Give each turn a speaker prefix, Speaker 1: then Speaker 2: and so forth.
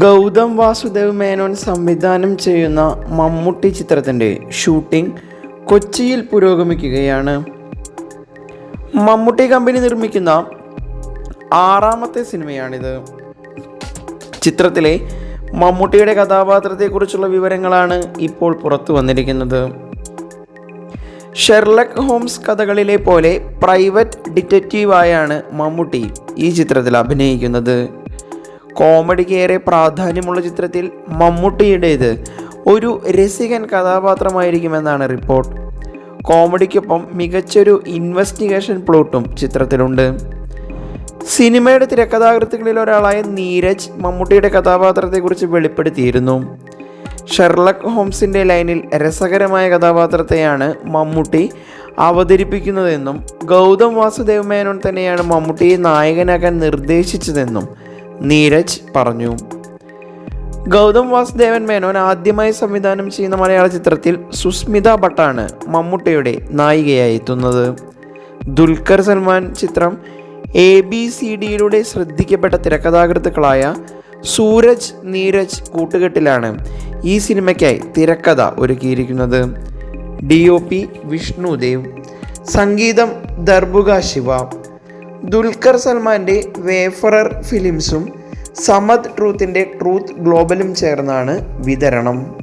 Speaker 1: ഗൗതം വാസുദേവ് മേനോൻ സംവിധാനം ചെയ്യുന്ന മമ്മൂട്ടി ചിത്രത്തിന്റെ ഷൂട്ടിംഗ് കൊച്ചിയിൽ പുരോഗമിക്കുകയാണ്. മമ്മൂട്ടി കമ്പനി നിർമ്മിക്കുന്ന ആറാമത്തെ സിനിമയാണിത്. ചിത്രത്തിലെ മമ്മൂട്ടിയുടെ കഥാപാത്രത്തെക്കുറിച്ചുള്ള വിവരങ്ങളാണ് ഇപ്പോൾ പുറത്തു വന്നിരിക്കുന്നത്. ഷെർലക് ഹോംസ് കഥകളിലെ പോലെ പ്രൈവറ്റ് ഡിറ്റക്റ്റീവായാണ് മമ്മൂട്ടി ഈ ചിത്രത്തിൽ അഭിനയിക്കുന്നത്. കോമഡിക്ക് ഏറെ പ്രാധാന്യമുള്ള ചിത്രത്തിൽ മമ്മൂട്ടിയുടേത് ഒരു രസികൻ കഥാപാത്രമായിരിക്കുമെന്നാണ് റിപ്പോർട്ട്. കോമഡിക്കൊപ്പം മികച്ചൊരു ഇൻവെസ്റ്റിഗേഷൻ പ്ലോട്ടും ചിത്രത്തിലുണ്ട്. സിനിമയുടെ തിരക്കഥാകൃത്തുകളിൽ ഒരാളായ നീരജ് മമ്മൂട്ടിയുടെ കഥാപാത്രത്തെക്കുറിച്ച് വെളിപ്പെടുത്തിയിരുന്നു. ഷെർലക് ഹോംസിന്റെ ലൈനിൽ രസകരമായ കഥാപാത്രത്തെയാണ് മമ്മൂട്ടി അവതരിപ്പിക്കുന്നതെന്നും ഗൗതം വാസുദേവ് മേനോൻ തന്നെയാണ് മമ്മൂട്ടിയെ നായകനാക്കാൻ നിർദ്ദേശിച്ചതെന്നും നീരജ് പറഞ്ഞു. ഗൗതം വാസുദേവൻ മേനോൻ ആദ്യമായി സംവിധാനം ചെയ്യുന്ന മലയാള ചിത്രത്തിൽ സുസ്മിത ഭട്ടാണ് മമ്മൂട്ടിയുടെ നായികയായി എത്തുന്നത്. ദുൽഖർ സൽമാൻ ചിത്രം എ ബി സി ഡിയിലൂടെ ശ്രദ്ധിക്കപ്പെട്ട തിരക്കഥാകൃത്തുക്കളായ സൂരജ് നീരജ് കൂട്ടുകെട്ടിലാണ് ഈ സിനിമയ്ക്കായി തിരക്കഥ ഒരുക്കിയിരിക്കുന്നത്. D O P Vishnudev. സംഗീതം ദർബുക ശിവ. ദുൽഖർ സൽമാന്റെ വേഫറർ ഫിലിംസും സമദ് ട്രൂത്തിന്റെ ട്രൂത്ത് ഗ്ലോബലും ചേർന്നാണ് വിതരണം.